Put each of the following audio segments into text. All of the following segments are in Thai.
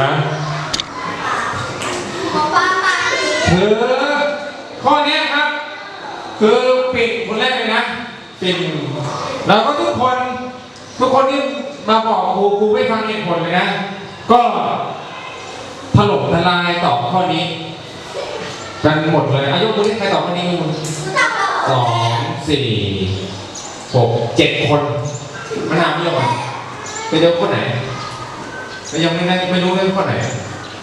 ฮะหมอปลาปากดีคือข้อเนี้ยครับ คือปิดคนแรกเลยนะปิดแล้วก็ทุกคนทุกคนที่มาบอกครูครูไม่ฟังเหตุผลเลยนะ ก็ถล่มทลายตอบข้อนี้กันหมดเลยอายุมือที่ใครตอบข้อนี้มึงรู้จักเหรอสองสี่หกเจ็ดคนมะนาวไม่ยอมไปเจอคนไหน ก็ยังไม่ได้ไม่รู้เลยข้อไหน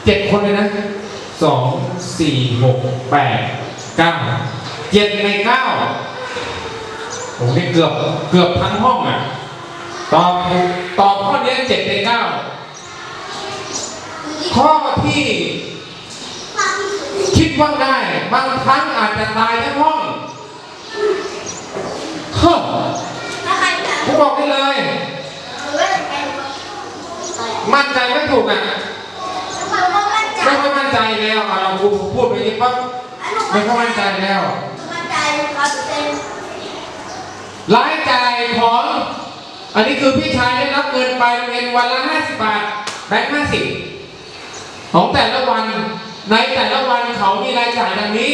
เจ็ดคนเลยนะสองสี่หกแปดเก้าเจ็ดในเก้าผมนี่เกือบเกือบทั้งห้องอะตอบตอบข้อนี้เจ็ดในเก้าข้อที่คิดว่าได้บางครั้งอาจจะตายทั้งห้องเฮ้อถ้าใครถามผมบอกได้เลยเรื่อง มั่นใจไม่ถูกอะทำไมว่ามั่นใจไม่ค่อยมั่นใจแล้วอะเราพูดพูดไปนี้ปั๊บไม่ค่อยมั่นใจแล้วมั่นใจร้อยเปอร์เซ็นต์รายจ่ายของ อันนี้คือพี่ชายได้รับเงินไปโรงเรียนวันละ50บาทแบงค์50ของแต่ละวันในแต่ละวันเขามีรายจ่ายดังนี้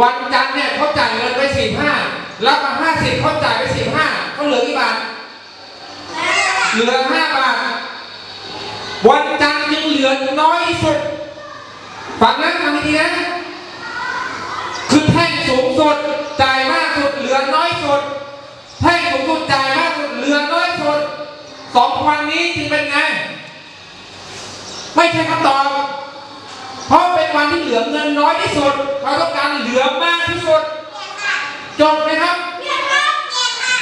วันจันทร์เนี่ยเขาจ่ายเงินไป45แล้วมา50เขาจ่ายไป45เขาเหลือกี่บาทเหลือ5บาท วันจันทร์ยังเหลือน้อยที่สุดฟังนะฟังดีๆนะ คือแท่งสูงสุดจ่ายมากสุดเหลือน้อยสุด แท่งสูงสุดจ่ายมากสุดเหลือน้อยสุดสองวันนี้จึงเป็นไง ไม่ใช่คำตอบ เพราะเป็นวันที่เหลือเงินน้อยที่สุด เขาต้องการเหลือมากที่สุด จบไหมครับ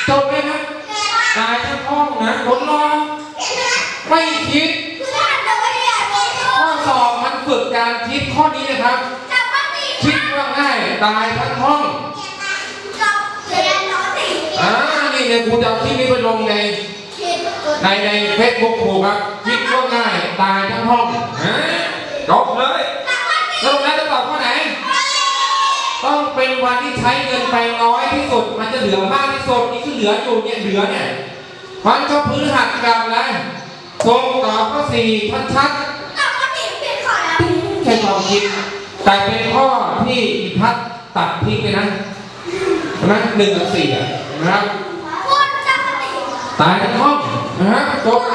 จบไหมครับตายทั้งห้องนะทดลองไม่คิด ข้อสอบมัน ฝึกการคิดข้อนี้นะครับ คิดว่าง่ายตายทั้งห้องอ่านี่เนี่ยครูจะเอาคลิปนี้ไปลงในในในเฟซบุ๊กครูครับคิดว่าง่ายตายทั้งห้องฮะจบเลยสรุปแล้วจะตอบข้อไหน ต้องเป็นวันที่ใช้เงินไปน้อยที่สุด มันจะเหลือมากที่สุดนี่คือเหลืออยู่เนี่ยเหลือเนี่ยวันก็พื้นหักกรรมแล้วตรงตอบข้อสี่ชัดชัด ๆแค่ความคิด แต่เป็นข้อที่อิพัฒน์ตัดทิ้งเลยนะเห็นไหมหนึ่งกับสี่อะนะครับ ตายทั้งห้องนะครับจบแล้ว